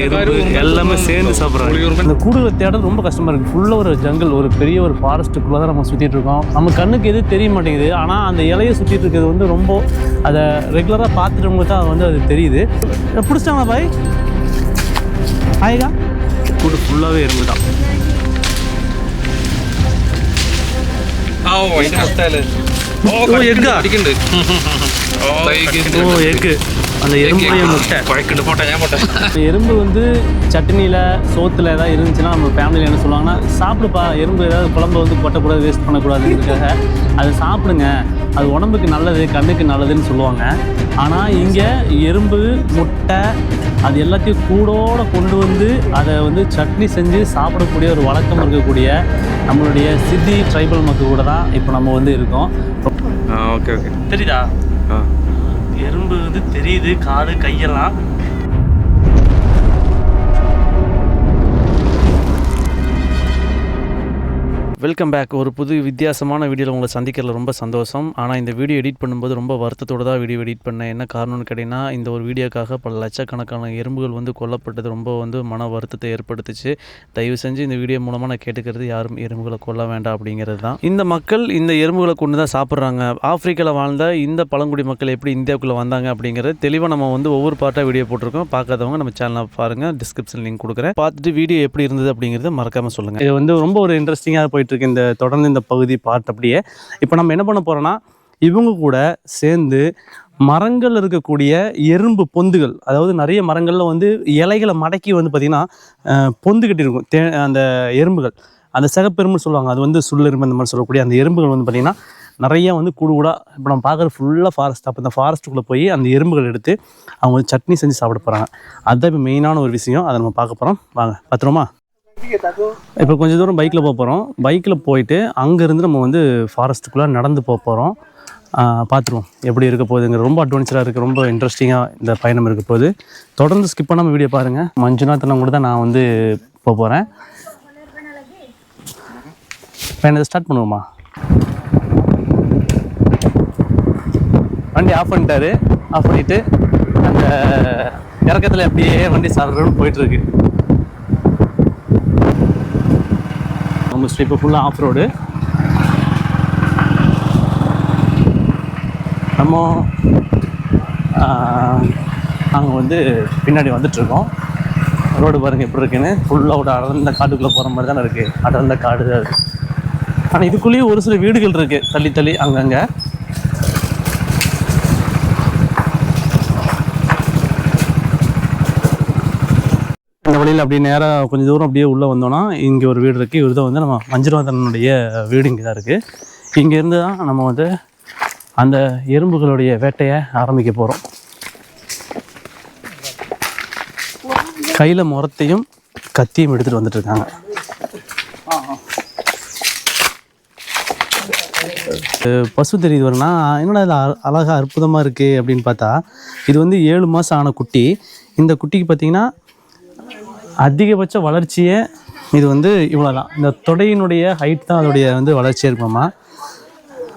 பாருங்க முட்டை எறும்பு எல்லாமே சேர்ந்து சாப்பிட்றாங்க இந்த கூடுகளை தேட ரொம்ப கஷ்டமாக இருக்குது ஃபுல்லாக ஒரு ஜங்கல் ஒரு பெரிய ஒரு ஃபாரஸ்ட்டுக்குள்ளே தான் நம்ம சுற்றிட்டு இருக்கோம் நம்ம கண்ணுக்கு எது தெரிய மாட்டேங்குது ஆனால் அந்த இலையை சுற்றிட்டு இருக்கிறது வந்து ரொம்ப அதை ரெகுலராக பார்த்துட்டவங்க தான் வந்து அது தெரியுது பிடிச்சிட்டாங்களா பாய் ஆயிகா கூடு ஃபுல்லாகவே எறும்பு தான் ഓ അതിന്റെ മുട്ടയല്ലേ ഓ, egg அந்த எறும்புடைய முட்டை. குழைக்கிட்டு போட்டேன் எறும்பு வந்து சட்னியில் சோத்தில் ஏதாவது இருந்துச்சுன்னா நம்ம ஃபேமிலியில் என்ன சொல்லுவாங்கன்னா சாப்பிடுப்பா எறும்பு ஏதாவது குழம்பு வந்து கொட்டக்கூடாது வேஸ்ட் பண்ணக்கூடாதுங்கிறதுக்காக அதை சாப்பிடுங்க. அது உடம்புக்கு நல்லது கண்ணுக்கு நல்லதுன்னு சொல்லுவாங்க. ஆனால் இங்கே எறும்பு முட்டை அது எல்லாத்தையும் கூடோடு கொண்டு வந்து அதை வந்து சட்னி செஞ்சு சாப்பிடக்கூடிய ஒரு வழக்கம் இருக்கக்கூடிய நம்மளுடைய சித்தி ட்ரைபல் மக்கள் கூட தான் இப்போ நம்ம வந்து இருக்கோம். Okay okay. தெரியுதா? ஆ. எறும்பு வந்து தெரியுது காது கையெல்லாம் வெல்கம் பேக் ஒரு புது வித்தியாசமான வீடியோவில் உங்களை சந்திக்கிறதுல ரொம்ப சந்தோஷம். ஆனால் இந்த வீடியோ எடிட் பண்ணும்போது ரொம்ப வருத்தத்தோடு தான் வீடியோ எடிட் பண்ணேன். என்ன காரணம்னு கேட்டிங்கன்னா இந்த ஒரு வீடியோக்காக பல லட்சக்கணக்கான எறும்புகள் வந்து கொல்லப்பட்டது ரொம்ப வந்து மன வருத்தத்தை ஏற்படுத்துச்சு. தயவு செஞ்சு இந்த வீடியோ மூலமாக நான் கேட்டுக்கிறது யாரும் எறும்புகளை கொல்ல வேண்டாம் அப்படிங்கிறது தான். இந்த மக்கள் இந்த எறும்புகளை கொண்டு தான் சாப்பிட்றாங்க. ஆஃப்ரிக்காவில் வாழ்ந்த இந்த பழங்குடி மக்கள் எப்படி இந்தியாவுக்குள்ளே வந்தாங்க அப்படிங்கிறது தெளிவாக நம்ம வந்து ஒவ்வொரு பார்ட்டாக வீடியோ போட்டிருக்கோம். பார்க்காதவங்க நம்ம சேனலை பாருங்கள் டிஸ்கிரிப்ஷன் லிங்க் கொடுக்குறேன். பார்த்துட்டு வீடியோ எப்படி இருந்தது அப்படிங்கிறது மறக்காமல் சொல்லுங்கள் இது வந்து ரொம்ப ஒரு இன்ட்ரெஸ்டிங்காக போயிட்டு இருக்க இந்த தொடர்ந்து இந்த பகுதி பார்ட் அப்படியே இப்போ நம்ம என்ன பண்ண போகிறோம்னா இவங்க கூட சேர்ந்து மரங்கள் இருக்கக்கூடிய எறும்பு பொந்துகள் அதாவது நிறைய மரங்களில் வந்து இலைகளை மடக்கி வந்து பார்த்திங்கன்னா பொந்து கட்டியிருக்கும். தே அந்த எறும்புகள். அந்த சிகப்பெரும்புன்னு சொல்லுவாங்க. அது வந்து சுள்ளெரும்பு அந்த மாதிரி சொல்லக்கூடிய அந்த எறும்புகள் வந்து பார்த்திங்கன்னா நிறைய வந்து கூடு கூட இப்போ நம்ம பார்க்குற ஃபுல்லாக ஃபாரஸ்ட் அப்போ இந்த ஃபாரஸ்ட்டுக்குள்ளே போய் அந்த எறும்புகள் எடுத்து அவங்க வந்து சட்னி செஞ்சு சாப்பிட போகிறாங்க அதுதான் இப்போ மெயினான ஒரு விஷயம். அதை நம்ம பார்க்க போகிறோம் வாங்க பத்திரமா இப்போ கொஞ்சம் தூரம் பைக்கில் போக போகிறோம் பைக்கில் போயிட்டு அங்கேருந்து நம்ம வந்து ஃபாரஸ்ட்டுக்குள்ளே நடந்து போக போகிறோம் பார்த்துருவோம். எப்படி இருக்க போகுதுங்கிற ரொம்ப அட்வென்ச்சராக இருக்குது ரொம்ப இன்ட்ரெஸ்டிங்காக இந்த பயணம் இருக்க போகுது. தொடர்ந்து ஸ்கிப் பண்ணாமல் வீடியோ பாருங்கள் மஞ்சுநாத்தனம் கூட தான் நான் வந்து போக போகிறேன் பயணத்தை ஸ்டார்ட் பண்ணுவோமா? வண்டி ஆஃப் பண்ணிட்டாரு. ஆஃப் பண்ணிவிட்டு அந்த இறக்கத்தில் அப்படியே வண்டி சாப்பிட்றோன்னு போயிட்டுருக்கு. ஆல்மோஸ்ட் இப்போ ஃபுல்லாக ஆஃப் ரோடு நம்ம நாங்கள் வந்து பின்னாடி வந்துட்டுருக்கோம். ரோடு பாருங்கள் எப்படி இருக்குன்னு. ஃபுல்லாக ஒரு அடர்ந்த காட்டுக்குள்ளே போகிற மாதிரி தானே இருக்குது அடர்ந்த காடு அது. ஆனால் இதுக்குள்ளேயே ஒரு சில வீடுகள் இருக்குது தள்ளி தள்ளி அங்கங்கே. வழியில் அப்படியே நேராக கொஞ்சம் தூரம் அப்படியே உள்ளே வந்தோன்னா இங்கே ஒரு வீடு இருக்குது இவர் தான் வந்து நம்ம மஞ்சுநாதனுடைய வீடு இங்கே தான் இருக்குது இங்கேருந்து தான் நம்ம வந்து அந்த எறும்புகளுடைய வேட்டையை ஆரம்பிக்க போகிறோம் கையில் முரத்தையும் கத்தியும் எடுத்துகிட்டு வந்துட்டுருக்காங்க பசு தெரியுது வரும்னா என்னடா இது அ- அழகா அற்புதமாக இருக்குது அப்படின்னு பார்த்தா இது வந்து ஏழு மாதம் ஆன குட்டி. இந்த குட்டிக்கு பார்த்தீங்கன்னா அதிகபட்ச வளர்ச்சியே இது வந்து இவ்வளோ தான் இந்த தொடையினுடைய ஹைட் தான் அதோடைய வந்து வளர்ச்சியாக இருக்குமாம்மா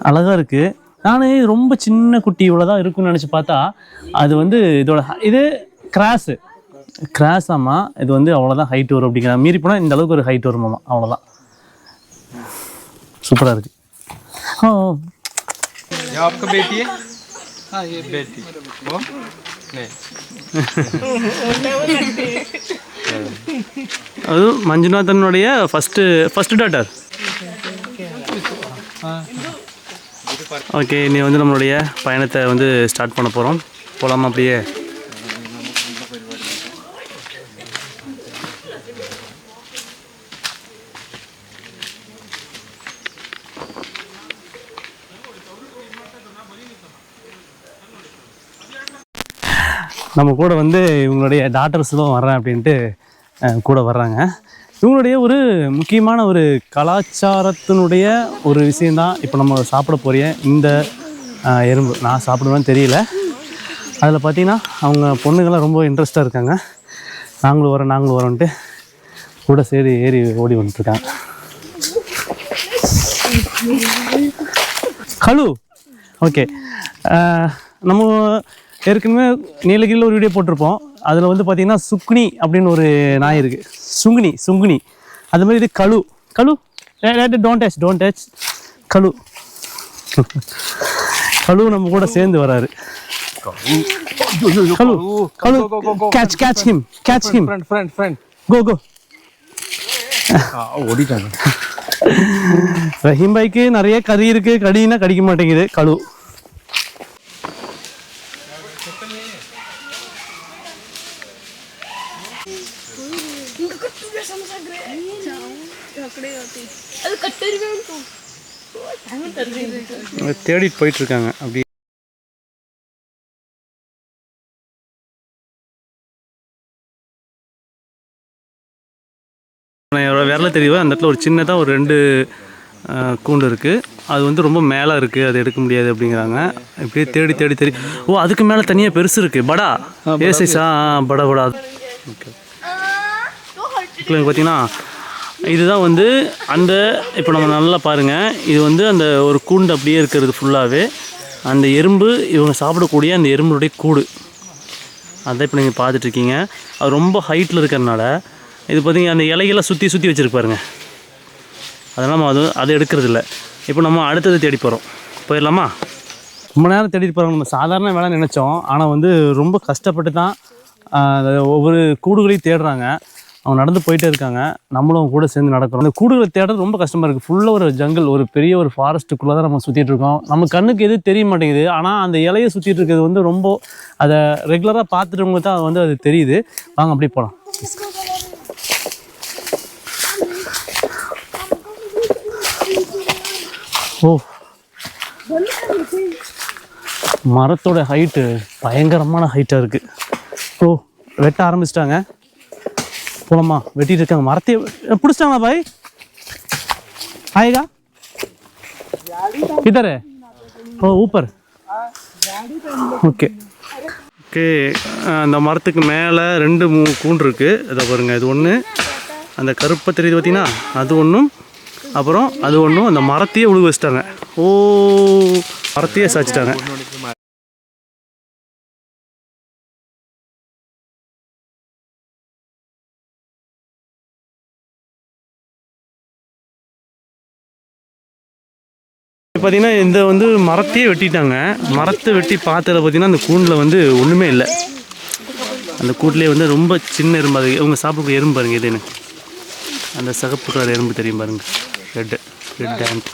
அழகாக இருக்குது நான் ரொம்ப சின்ன குட்டி இவ்வளோ தான் இருக்குன்னு நினச்சி பார்த்தா அது வந்து இதோட hi- இது கிராஸு கிராஸ் ஆமா இது வந்து அவ்வளோதான் ஹைட் வரும் அப்படிங்கிற மீறி போனால் இந்த அளவுக்கு ஒரு ஹைட் வருமாமா அவ்வளோதான் சூப்பராக இருக்குது ஓ ये आपका बेटी है हाँ ये बेटी वो नहीं அது மஞ்சுநாதனுடைய ஃபஸ்ட்டு ஃபஸ்ட்டு டாட்டர் ஓகே நீ வந்து நம்மளுடைய பயணத்தை வந்து ஸ்டார்ட் பண்ண போகிறோம் போகலாமா அப்படியே நம்ம கூட வந்து இவங்களுடைய டாட்டர்ஸும் வர்றேன் அப்படின்ட்டு கூட வர்றாங்க. இவங்களுடைய ஒரு முக்கியமான ஒரு கலாச்சாரத்தினுடைய ஒரு விஷயந்தான் இப்போ நம்ம சாப்பிட போகிற இந்த எறும்பு. நான் சாப்பிடுவேன்னு தெரியல. அதில் பார்த்தீங்கன்னா அவங்க பொண்ணுங்கள்லாம் ரொம்ப இன்ட்ரெஸ்டாக இருக்காங்க. நாங்களும் வரோம் நாங்களும் வரோன்ட்டு கூட சேர்ந்து ஏறி ஓடி வந்துட்டுருக்காங்க. ஹலோ! ஓகே. நம்ம ஏற்கனவே நீலகிரியில் ஒரு வீடியோ போட்டிருப்போம். அதில் வந்து பார்த்தீங்கன்னா சுக்னி அப்படின்னு ஒரு நாய் இருக்குது சுங்குனி சுங்குனி. அது மாதிரி இது கழு. கழு? டோன்ட் டச் டோன்ட் டச் கழு. கழு நம்ம கூட சேர்ந்து வராரு. கழு. கழு. Catch catch him catch him Friend, friend, friend. Go go Ah, ஓடிட்டாங்க. ரஹீம் பாய்க்கு நிறைய கறி இருக்கு. கடினா கடிக்க மாட்டேங்குது. கழு. தேடிட்டு போயிட்டு இருக்காங்க அப்படி விரல தெரியுவா அந்த இடத்துல ஒரு சின்னதாக ஒரு ரெண்டு கூண்டு இருக்குது அது வந்து ரொம்ப மேலே இருக்குது அது எடுக்க முடியாது அப்படிங்கிறாங்க. இப்படியே தேடி தேடி தேடி. ஓ அதுக்கு மேலே தனியாக பெருசு இருக்குது படா. ஏ சைஸா படா படா. ஓகே. இப்போ பார்த்தீங்கன்னா இதுதான் வந்து அந்த இப்போ நம்ம நல்லா பாருங்கள் இது வந்து அந்த ஒரு கூண்டு அப்படியே இருக்கிறது ஃபுல்லாகவே அந்த எறும்பு இவங்க சாப்பிடக்கூடிய அந்த எறும்புடைய கூடு. அதான் இப்போ நீங்கள் பார்த்துட்ருக்கீங்க. அது ரொம்ப ஹைட்டில் இருக்கிறனால இது பார்த்தீங்க அந்த இலையெல்லாம் சுற்றி சுற்றி வச்சுருக்கு பாருங்கள் அதனால் நம்ம அது அதை எடுக்கிறது இல்லை இப்போ நம்ம அடுத்தது தேடி போகிறோம் போயிடலாமா? ரொம்ப நேரம் தேடிட்டு போகிறோம் நம்ம சாதாரண வேலை நினச்சோம். ஆனால் வந்து ரொம்ப கஷ்டப்பட்டு தான் ஒவ்வொரு கூடுகளையும் தேடுறாங்க. அவங்க நடந்து போயிட்டே இருக்காங்க. நம்மளும் கூட சேர்ந்து நடக்கிறோம். அந்த கூடுகளை தேடுறது ரொம்ப கஷ்டமாக இருக்குது ஃபுல்லாக ஒரு ஜங்கல் ஒரு பெரிய ஒரு ஃபாரஸ்ட்டுக்குள்ளே தான் நம்ம சுற்றிட்டு இருக்கோம். நம்ம கண்ணுக்கு எது தெரிய மாட்டேங்குது. ஆனால் அந்த இலையை சுற்றிட்டு இருக்கிறது வந்து ரொம்ப அதை ரெகுலராக பார்த்துட்டவங்க தான் அது வந்து அது தெரியுது. வாங்க அப்படியே போகலாம் ஓ. மரத்தோட ஹைட்டு பயங்கரமான ஹைட்டாக இருக்குது ஓ வெட்ட ஆரம்பிச்சிட்டாங்க. போலமா? வெட்டிட்டு இருக்காங்க. மரத்தை பிடிச்சிட்டாங்களா பாய்? ஆயேகா கிதர் ஓ ஊப்பர். ஓகே ஓகே அந்த மரத்துக்கு மேலே ரெண்டு மூணு கூண்டு இருக்குது அதை பாருங்கள் இது ஒன்று அந்த கருப்பை தெரியுது பார்த்தீங்கன்னா அது ஒன்றும் அப்புறம் அது ஒன்றும் அந்த மரத்தையே உழுக வச்சிட்டாங்க. ஓ மரத்தையே சாச்சிட்டாங்க பார்த்தீங்கன்னா இந்த வந்து மரத்தையே வெட்டிட்டாங்க. மரத்தை வெட்டி பார்த்ததில் பார்த்தீங்கன்னா அந்த கூண்டில் வந்து ஒன்றுமே இல்லை. அந்த கூட்டிலே வந்து ரொம்ப சின்ன எறும்பு. அது இவங்க சாப்பிட்ற எறும்பு பாருங்க இதுன்னு அந்த சகப்பு கலர் எறும்பு தெரியும் பாருங்க. ரெட்டு ரெட் டேண்ட்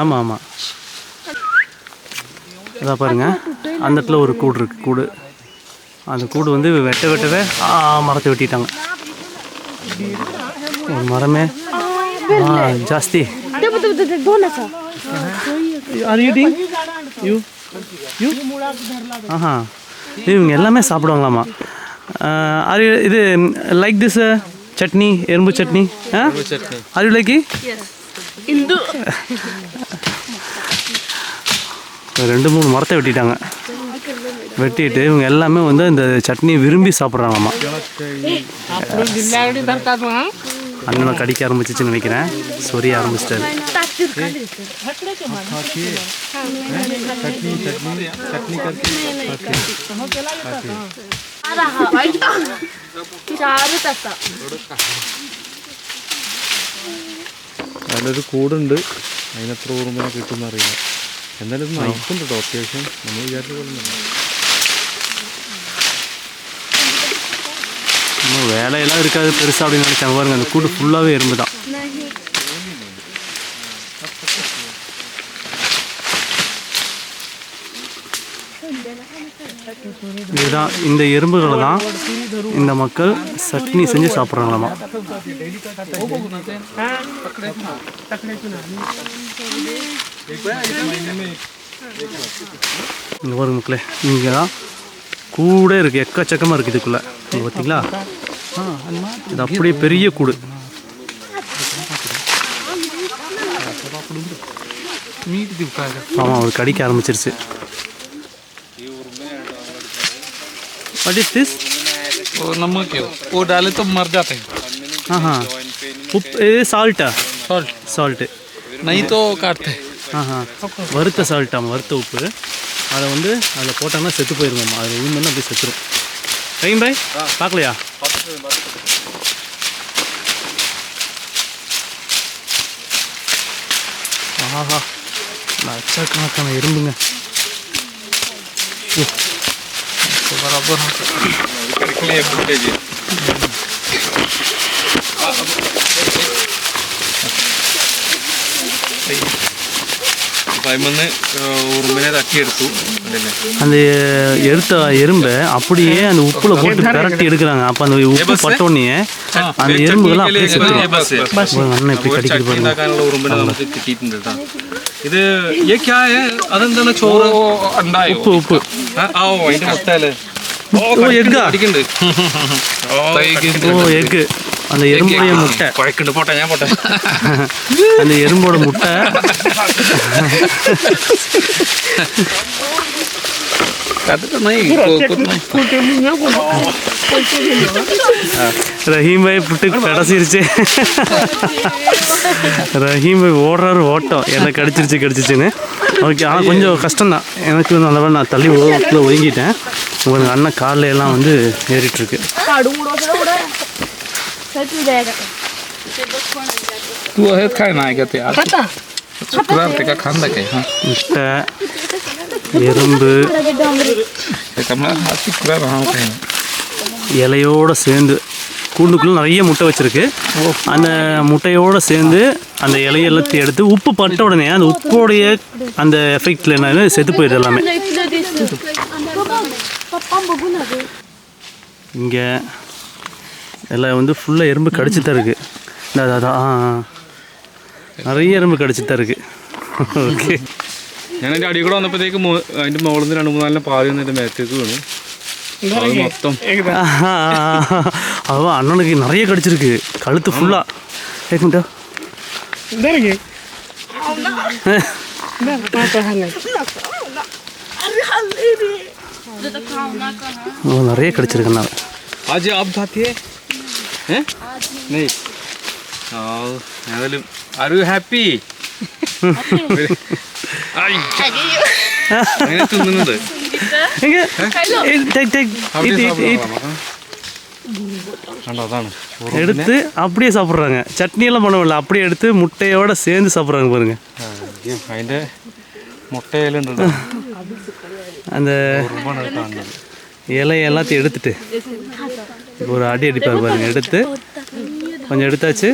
ஆமாம் ஆமாம் அதான் பாருங்க. அந்த இடத்துல ஒரு கூடு இருக்குது கூடு. அந்த கூடு வந்து வெட்ட வெட்டவே ஆ மரத்தை வெட்டிட்டாங்க. ஒரு மரமே. ஆர் யூ யூ ஆஹா இவங்க எல்லாமே சாப்பிடுவாங்களாமா ஆர் இது லைக் திஸ் சட்னி எறும்பு சட்னி ஆ ஆர் யூ லைக் ಇಂದು ரெண்டு மூணு மரத்தை வெட்டிட்டாங்க வெட்டிட்டு இவங்க எல்லாமே வந்து இந்த சட்னியை விரும்பி சாப்பிட்றாங்களாமா அண்ணனை கடிக்க ஆரம்பிச்சிச்சுன்னு நினைக்கிறேன் சொரிய ஆரம்பிச்சிட்டாரு ചാറ് തത്ത അതിലൊരു കൂടുണ്ട് അതിനെത്ര ഓർമ്മ കിട്ടുമെന്ന് അറിയില്ല എന്നാലും ഇത് നയിക്കുന്നുണ്ട് കേട്ടോ അത്യാവശ്യം നമ്മൾ വിചാരിച്ച പോലെ இன்னும் வேலையெல்லாம் இருக்காது பெருசாக அப்படின்னு நினைச்சாங்க. பாருங்க அந்த கூடு ஃபுல்லாகவே எறும்பு தான் இதுதான் இந்த எறும்புகளை தான் இந்த மக்கள் சட்னி செஞ்சு சாப்பிட்றாங்களாமா. இந்த ஒரு மக்களே இங்கே தான் கூட இருக்குது எக்கச்சக்கமாக இருக்குது இதுக்குள்ளே இங்கே பார்த்தீங்களா இது அப்படியே பெரிய கூடு ஆமாம் அவர் கடிக்க ஆரம்பிச்சிருச்சு வாட் இஸ் திஸ் वो नमक है वो डाले तो मर जाते हैं हाँ हाँ உப்பு இது சால்ட்டா सॉल्ट சால்ட்டு नहीं तो काटते हैं ஆஹா வறுத்த சால்ட்டாம் வறுத்த உப்பு அதை வந்து அதில் போட்டாங்கன்னா செத்து போயிருங்கம்மா அதில் விழுந்தோன்னா அப்படியே செத்துரும். ரஹீம் பாய் பார்க்கலையா? ஆஹா லட்சக்கணக்கான எறும்புங்க கிடைக்கலையே ஃபுட்டேஜ் അപ്പം അതിൽ ഉറുമ്പിനെ തട്ടിയെടുത്തു അതല്ലേ அந்த எடுத்த எறும்பை அப்படியே அந்த உப்புல போட்டு பிரட்டி எடுக்கிறாங்க அப்போ அந்த உப்பு பட்டோடனே அந்த எறும்புகள்லாம் அப்படியே செத்துரும் அண்ணன் இப்படி ഒരു கடிக்கிட்டு ചട്നി பாருங்க ഉണ്ടാക്കാനുള്ള ഉറുമ്പിനെ നമുക്ക് കിട്ടിയിട്ടുണ്ട് കേട്ടോ ഇത് ഏക്കായ അതെന്താണ് ചോറ് ഉണ്ടായോ உப்பு உப்பு ആ ആ, ഓ അതിന്റെ മുട്ടയല്ലേ ஓ எக்கா അടിക്കുന്നുണ്ട് ஓ எக்கு அந்த எறும்புடைய முட்டை. குழைக்கிட்டு போட்டேன் ஏன் போட்டேன்? அந்த எறும்போட முட்டை. ரஹீம் பாய் புட்டு கடைசிருச்சு. ரஹீம் பாய் ஓடுறாரு ஓட்டம். என்ன கடிச்சிருச்சு கடிச்சிச்சுன்னு ஓகே ஆனால் கொஞ்சம் கஷ்டம்தான். எனக்கு நல்லவன் நான் தள்ளி ஒதுக்கிட்டேன் உங்கள் அண்ணன் காலையெல்லாம் வந்து ஏறிட்டுருக்கு இருக்கு काढून उडवलं उडव सच द्यायला तू हेच काय नाही का ते आता शुक्रार ते का खांदा काय हा முட்டை எறும்பு त्याच्यामुळे हा शुक्रार हा काय இலையோட சேர்ந்து கூண்டுக்குள்ள நிறைய முட்டை வச்சிருக்கு அந்த முட்டையோட சேர்ந்து அந்த இலையெல்லாத்தையும் எடுத்து உப்பு பட்ட உடனே அந்த உப்போடைய அந்த எஃபெக்ட்ல என்ன செத்து போயிடுது எல்லாமே पप्पा बघू ना गे இங்கே எல்லாம் வந்து ஃபுல்லாக எறும்பு கடிச்சு தான் இருக்குது இந்த அதான் ஆ ஆ. நிறைய எறும்பு கடிச்சு தான் இருக்குது ஓகே ഞാൻ അതിന്റെ അടി കൂടെ വന്നപ്പോഴത്തേക്ക് മോ- അതിന്റെ മുകളിൽ നിന്ന് രണ്ട് മൂന്നാലിനെ പാതി വന്ന് എന്റെ മേത്തേക്ക് വീണു അത് മൊത്തം அதான் அண்ணனுக்கு நிறைய கடிச்சிருக்கு கழுத்து ஃபுல்லாக கேட்குண்டா ஓ நிறைய கடிச்சிருக்கு அண்ணா आज নেই আর ইউ হ্যাপি எடுத்து அப்படியே சாப்பிட்றாங்க சட்னியெல்லாம் பண்ணவில்லை அப்படியே எடுத்து முட்டையோட சேர்ந்து சாப்பிட்றாங்க பாருங்க முட்டையில அந்த இலை எல்லாத்தையும் எடுத்துட்டு இப்போ ஒரு அடி அடிப்பார் பாருங்க எடுத்து கொஞ்சம் எடுத்தாச்சு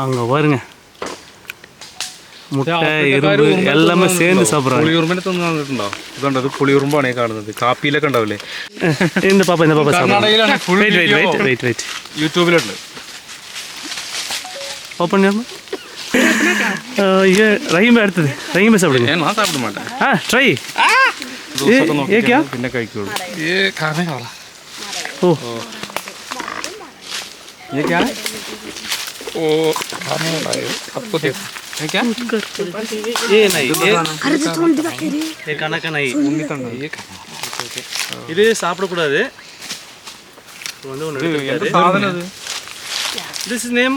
அங்கே பாருங்க മുട്ട എരുമ്പ് എല്ലാം ചേർന്ന് സാപ്പിടാം പുളിയുറുമ്പിനെ തിന്നിട്ടുണ്ടോ ഇതുണ്ട്? അത് പുളിയുറുമ്പാണ് കാണുന്നത്. കാപ്പിയിലൊക്കെ ഉണ്ടാവില്ലേ? എന്ത് പാപ്പ എന്താ പാപ്പ യൂട്യൂബിലുണ്ട്. ഓപ്പൺ ഞാൻ ये रहीम അടുത്തത്. റഹീം സാപ്പിടും ഞാൻ സാപ്പിടും മാട്ടാ ആ ട്രൈ. ഏ ഏ ക്യാ പിന്നെ കഴിക്കുള്ളൂ. ഏ കാണേ കാണാം ओ ये क्या है ओ खाने आपको देखो क्या ये नहीं ये अरे तो तुम दिखा के ये खाना का नहीं उन्नी तंड ये खाना இது சாப்பிட கூடாது வந்து ஒன்னு எந்த சாதனம் அது திஸ் இஸ் நேம்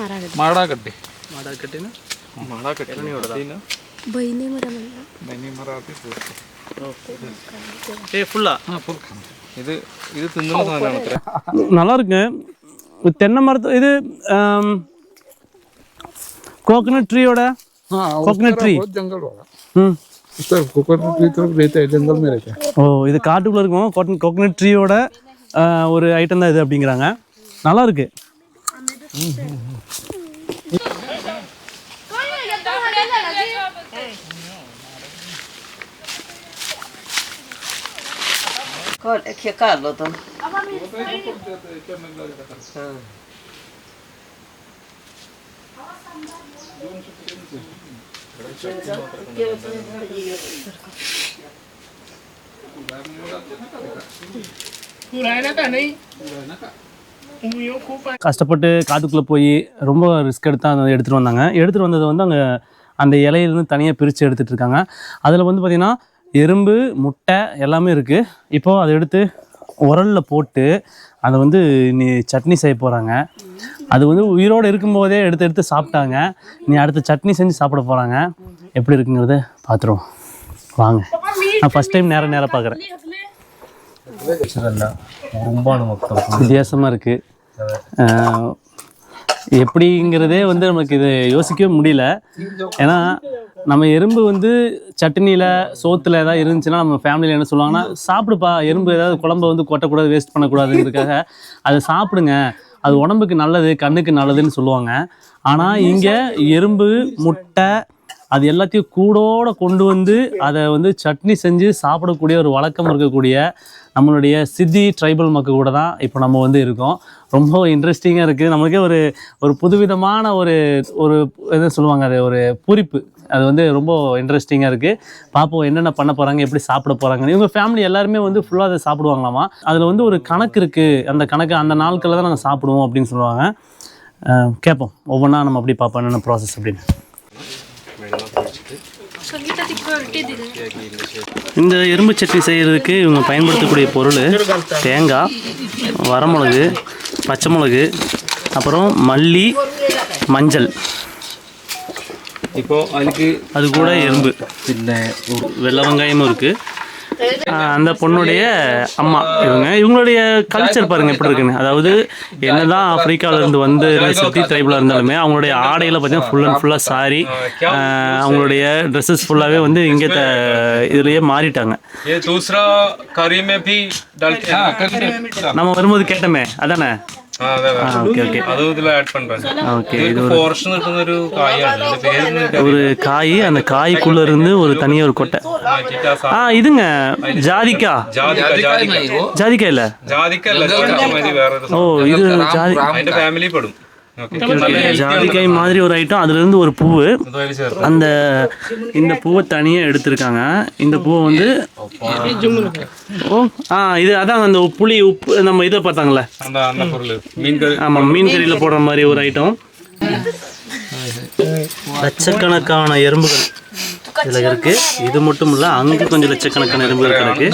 மாடாகட்டி மாடாகட்டி மாடாகட்டினா மாடாகட்டி நீ ஓடதா ಬೈನೆ ಮರ ಬೈನೆ ಮರ ಏ ಫುಲ್ಲಾ ಹಾಂ ಫುಲ್ ഇത് ഇത് തിന്നുന്ന സാധനമാണ് അത്ര நல்லா இருக்கு இது தென்னை மரத்து இது கோகனட் ட்ரீயோட हाँ कोकोनट ट्री बहुत जंगल होगा ம் उसका कोकोनट ट्री तो रहता है जंगल में रहता है ஓ இது காட்டுக்குள்ளே இருக்கும் கோகனட் கோகனட் ட்ரீயோட ஒரு ஐட்டம் தான் இது அப்படிங்கிறாங்க நல்லா இருக்கு Carlo då. கஷ்டப்பட்டு காட்டுக்குள்ளே போய் ரொம்ப ரிஸ்க் எடுத்து அதை எடுத்துகிட்டு வந்தாங்க. எடுத்துகிட்டு வந்ததை வந்து அங்கே அந்த இலையிலேருந்து தனியாக பிரித்து எடுத்துகிட்டு இருக்காங்க. அதில் வந்து பார்த்திங்கன்னா எறும்பு முட்டை எல்லாமே இருக்குது இப்போது அதை எடுத்து உரலில் போட்டு அதை வந்து நீ சட்னி செய்ய போகிறாங்க அது வந்து உயிரோடு இருக்கும்போதே எடுத்து எடுத்து சாப்பிட்டாங்க. நீ அடுத்து சட்னி செஞ்சு சாப்பிட போகிறாங்க எப்படி இருக்குங்கிறத பார்த்துருவோம். வாங்க. நான் ஃபஸ்ட் டைம் நேரம் நேரம் பார்க்குறேன். மொத்தம் வித்தியாசமாக இருக்குது எப்படிங்கிறதே வந்து நமக்கு இது யோசிக்கவே முடியல. ஏன்னா நம்ம எறும்பு வந்து சட்னியில் சோத்தில் ஏதாவது இருந்துச்சுன்னா நம்ம ஃபேமிலியில் என்ன சொல்லுவாங்கன்னா சாப்பிடுப்பா எறும்பு ஏதாவது குழம்ப வந்து கொட்டக்கூடாது வேஸ்ட் பண்ணக்கூடாதுங்கிறதுக்காக அதை சாப்பிடுங்க. அது உடம்புக்கு நல்லது கண்ணுக்கு நல்லதுன்னு சொல்லுவாங்க. ஆனால் இங்கே எறும்பு முட்டை அது எல்லாத்தையும் கூடோட கொண்டு வந்து அதை வந்து சட்னி செஞ்சு சாப்பிடக்கூடிய ஒரு வழக்கம் இருக்கக்கூடிய நம்மளுடைய சித்தி ட்ரைபல் மக்கள் கூட தான் இப்போ நம்ம வந்து இருக்கோம். ரொம்ப இன்ட்ரெஸ்டிங்காக இருக்குது. நமக்கே ஒரு ஒரு புதுவிதமான ஒரு ஒரு என்ன சொல்லுவாங்க அது ஒரு பூரிப்பு. அது வந்து ரொம்ப இன்ட்ரெஸ்டிங்காக இருக்குது பார்ப்போம் என்னென்ன பண்ண போகிறாங்க எப்படி சாப்பிட போகிறாங்கன்னு இவங்க ஃபேமிலி எல்லாருமே வந்து ஃபுல்லாக அதை சாப்பிடுவாங்களாமா? அதில் வந்து ஒரு கணக்கு இருக்குது அந்த கணக்கு அந்த நாட்களில் தான் நாங்கள் சாப்பிடுவோம் அப்படின்னு சொல்லுவாங்க. கேட்போம் ஒவ்வொன்றா நம்ம அப்படி பார்ப்போம் என்னென்ன ப்ராசஸ் அப்படின்னு. இந்த எறும்பு சட்னி செய்கிறதுக்கு இவங்க பயன்படுத்தக்கூடிய பொருள் தேங்காய் வரமிளகு பச்சை மிளகு அப்புறம் மல்லி மஞ்சள். இப்போ அதுக்கு அது கூட எறும்பு. இந்த வெள்ளை வெங்காயமும் இருக்குது அந்த பொண்ணுடைய அம்மா இவங்க. இவங்களுடைய கல்ச்சர் பாருங்க எப்படி இருக்குன்னு. அதாவது என்னதான் ஆப்பிரிக்கால இருந்து வந்து சுத்தி திரைபிளா இருந்தாலுமே அவங்களுடைய ஆடையில பார்த்தீங்கன்னா ஃபுல் அண்ட் ஃபுல்லாக சாரி அவங்களுடைய ட்ரெஸ்ஸஸ் ஃபுல்லாகவே வந்து இங்கே த இதுலயே மாறிட்டாங்க. நம்ம வரும்போது கேட்டோமே அதானே? ஒரு காய் அந்த காய்க்குள்ள இருந்து ஒரு தனியா ஒரு கொட்டை. ஆ இதுங்க ஜாதிக்கா ജാതിക്ക ജാതിക്ക ஜாதிக்கா இல்லை ജാതിക്ക അല്ല ജാതിക്ക മതി വേറൊരു ஓ இது ஜாதி അതിന്റെ ഫാമിലി പെടും ഓക്കെ ஜாதிக்காய் மாதிரி ஒரு ஐட்டம் அதுலேருந்து ஒரு பூவு അതുമായി ചേർത്ത് அந்த இந்த பூவை தனியாக எடுத்திருக்காங்க இந்த பூவை வந்து ஓ ஆ இது அதான் அந்த புளி உப்பு நம்ம இதை பார்த்தாங்களே എന്താ അന്ന പൊരുള് മീൻ കറി ஆமாம் மீன் கறியில் போடுற மாதிரி ஒரு ஐட்டம் லட்சக்கணக்கான எறும்புகள் இதில் இருக்குது இது மட்டும் இல்ல அங்கே கொஞ்சம் லட்சக்கணக்கான எறும்புகள் கிடக்கு.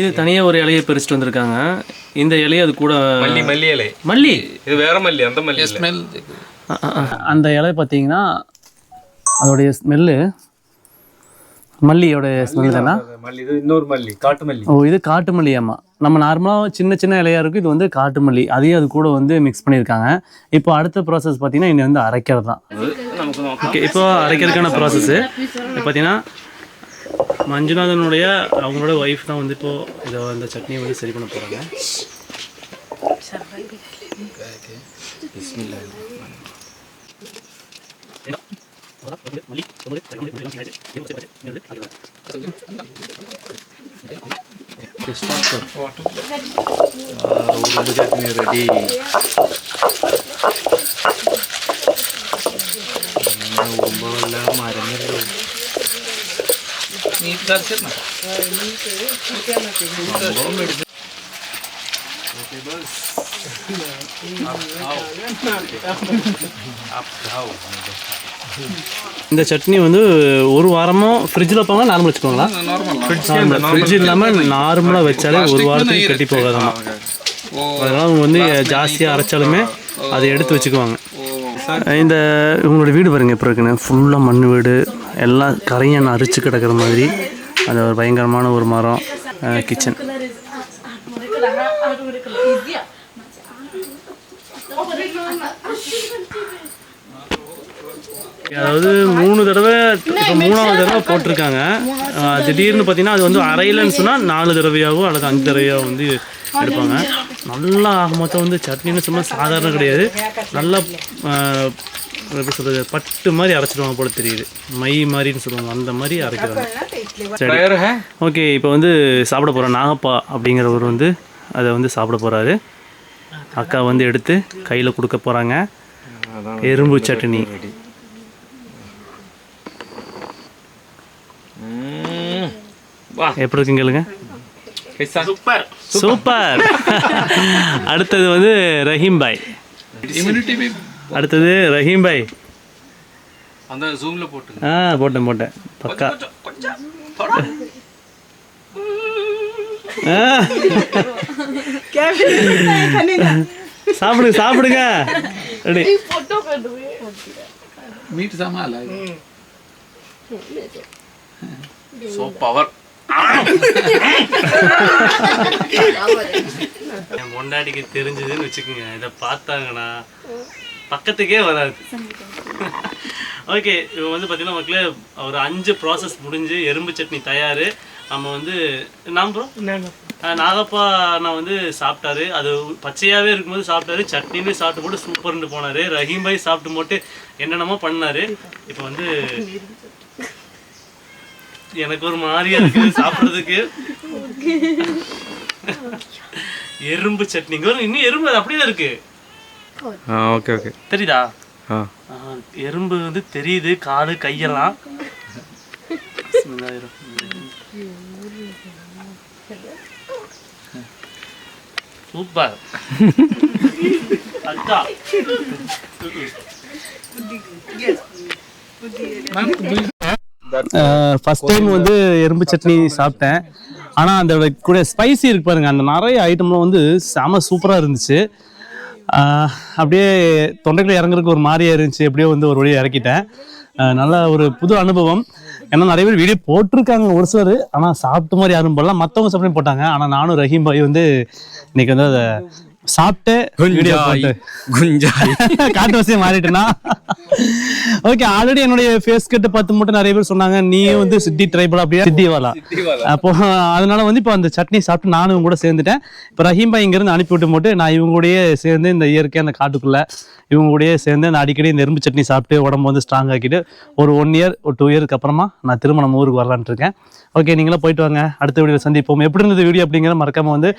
இது தனியாக ஒரு இலையை பறிச்சுட்டு வந்திருக்காங்க. இந்த இலைய அது கூட மல்லி மல்லி இலை. மல்லி. இது வேற மல்லி அந்த மல்லி ஸ்மெல் அந்த இலை பார்த்தீங்கன்னா அதோடைய ஸ்மெல்லு மல்லியோட ஸ்மெல் மல்லி இது இன்னொரு மல்லி காட்டு மல்லி. ஓ இது காட்டு மல்லி ஆமாம் நம்ம நார்மலாக சின்ன சின்ன இலையா இருக்கும் இது வந்து காட்டு மல்லி. அதையும் அது கூட வந்து மிக்ஸ் பண்ணியிருக்காங்க. இப்போ அடுத்த ப்ராசஸ் பார்த்தீங்கன்னா இன்னும் வந்து அரைக்கிறது தான். ஓகே இப்போ அரைக்கிறதுக்கான ப்ராசஸ்ஸு பார்த்தீங்கன்னா மஞ்சுநாதனுடைய அவங்களோட ஒய்ஃப் தான் வந்து இப்போ இதை அந்த சட்னியை வந்து சரி பண்ண போகிறாங்க பிஸ்மில்லா ರೆಡಿ ഒമ്പതല്ല മരങ്ങളല്ലോ നീറ്റ് കളിച്ചിരുന്നോ ഓക്കെ ബസ് അപ്പ് ഡൗൺ இந்த சட்னி வந்து ஒரு வாரமும் ஃப்ரிட்ஜில் வைப்பாங்க நார்மல் வச்சுக்கோங்களா ஃப்ரிட்ஜ் இல்லாமல் நார்மலாக வச்சாலே ஒரு வாரத்துக்கு கட்டி போகாதாமா அதனால் அவங்க வந்து ஜாஸ்தியாக அரைச்சாலுமே அதை எடுத்து வச்சுக்குவாங்க. இந்த இவங்களோட வீடு பாருங்க இப்போ இருக்குன்னு. ஃபுல்லாக மண் வீடு எல்லாம் கரையான் அரிச்சு கிடக்கிற மாதிரி. அது ஒரு பயங்கரமான ஒரு மரம் கிச்சன் அதாவது மூணு தடவை இப்போ மூணாவது தடவை போட்டிருக்காங்க. திடீர்னு பார்த்தீங்கன்னா அது வந்து அரையிலன்னு சொன்னால் நாலு தடவையாகவும் அல்லது அஞ்சு தடவையாக வந்து எடுப்பாங்க. நல்லா ஆக மொத்தம் வந்து சட்னின்னு சும்மா சாதாரணம் கிடையாது. நல்லா எப்படி சொல்கிறது பட்டு மாதிரி அரைச்சிடுவாங்க போல தெரியுது. மை மாதிரின்னு சொல்லுவாங்க. அந்த மாதிரி அரைக்கிறாங்க. சரி. ஓகே இப்போ வந்து சாப்பிட போகிறோம் நாகப்பா அப்படிங்கிறவர் வந்து அதை வந்து சாப்பிட போகிறாரு அக்கா வந்து எடுத்து கையில் கொடுக்க போகிறாங்க எறும்பு சட்னி. எப்படி இருக்குங்க சூப்பர். சூப்பர். அடுத்தது வந்து ரஹீம் பாய். அடுத்தது ரஹீம் பாய். அந்த ஜூம்ல போட்டு ஆ போட்டேன் போட்டேன். பக்கா. சாப்பிடுங்க சாப்பிடுங்க. ரெடி. மீட் சாமா சோ பவர் என் பொண்டாட்டிக்கு தெரிஞ்சதுன்னு வச்சுக்கோங்க. இதை பார்த்தாங்கன்னா பக்கத்துக்கே வராது. ஓகே இவன் வந்து பார்த்தீங்கன்னா மக்களே ஒரு அஞ்சு ப்ராசஸ் முடிஞ்சு எறும்பு சட்னி தயார். நம்ம வந்து நாம் நாகப்பா நான் வந்து சாப்பிட்டாரு. அது பச்சையாகவே இருக்கும்போது சாப்பிட்டாரு. சட்னியுமே சாப்பிட்டு போட்டு சூப்பர்னு போனார். ரஹீம் பாய் சாப்பிட்டு போட்டு என்னென்னமோ பண்ணார். இப்போ வந்து எனக்கு ஒரு மாதிரியா இருக்குது சாப்பிட்றதுக்கு. எறும்பு சட்னிங்க இன்னும் எறும்பு அது அப்படியே இருக்கு. Okay okay. தெரியுதா? எறும்பு வந்து தெரியுது காலு கையெல்லாம். சூப்பர். அக்கா. ஃபர்ஸ்ட் டைம் வந்து எறும்பு சட்னி சாப்பிட்டேன். ஆனால் அந்த கூட ஸ்பைசி இருக்கு பாருங்க. அந்த நிறைய ஐட்டம்லாம் வந்து செம சூப்பராக இருந்துச்சு. அப்படியே தொண்டைக்குள்ள இறங்குறதுக்கு ஒரு மாதிரியா இருந்துச்சு. எப்படியோ வந்து ஒரு வழியை இறக்கிட்டேன். நல்ல ஒரு புது அனுபவம். ஏன்னா நிறைய பேர் வீடியோ போட்டிருக்காங்க ஒரு சிலர். ஆனால் சாப்பிட்ட மாதிரி யாரும் போடல. மற்றவங்க சாப்பிட்டு போட்டாங்க. ஆனால் நானும் ரஹீம் பாய் வந்து இன்னைக்கு வந்து அதை சாப்பிட்டு வீடியோ குஞ்சாய் காட்டு வசதியை மாறிட்டேனா? ஓகே ஆல்ரெடி என்னுடைய ஃபேஸ் கட்டு பார்த்து மட்டும் நிறைய பேர் சொன்னாங்க. நீ வந்து சிட்டி ட்ரைபல் அப்படியே? சிட்டிவாலா. அப்போ அதனால வந்து இப்போ அந்த சட்னி சாப்பிட்டு நானும் கூட சேர்ந்துட்டேன். இப்போ ரஹீம் பாய் இங்கேருந்து அனுப்பி விட்டு போட்டு நான் இவங்க கூடயே சேர்ந்து இந்த இயற்கை அந்த காட்டுக்குள்ள இவங்க கூடயே சேர்ந்து நான் அடிக்கடி இந்த எறும்பு சட்னி சாப்பிட்டு உடம்பு வந்து ஸ்ட்ராங் ஆக்கிட்டு ஒரு ஒன் இயர் ஒரு டூ இயருக்கு அப்புறமா நான் திரும்ப நம்ம ஊருக்கு வரலான்ட்டு இருக்கேன். ஓகே நீங்களும் போயிட்டு வாங்க. அடுத்த வீடியோ சந்திப்போம். எப்படி இருந்தது வீடியோ அப்படிங்கிற மறக்காம வந்து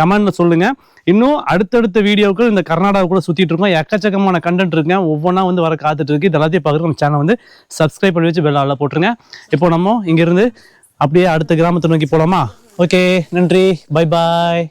கமெண்ட்ல சொல்லுங்க. இன்னும் அடுத்தடுத்த வீடியோக்கள் இந்த கர்நாடகா கூட சுற்றிட்டு இருக்கோம். எக்கச்சக்கமான கண்டென்ட் இருக்கேன் ஒவ்வொன்றா வந்து வர காத்துட்டு இருக்கு. இது எல்லாத்தையும் பார்க்குற நம்ம சேனல் வந்து சப்ஸ்கிரைப் பண்ணி வச்சு பெல் போட்டுருங்க. இப்போ நம்ம இங்கேருந்து அப்படியே அடுத்த கிராமத்தை நோக்கி போகலாமா ஓகே நன்றி. Bye bye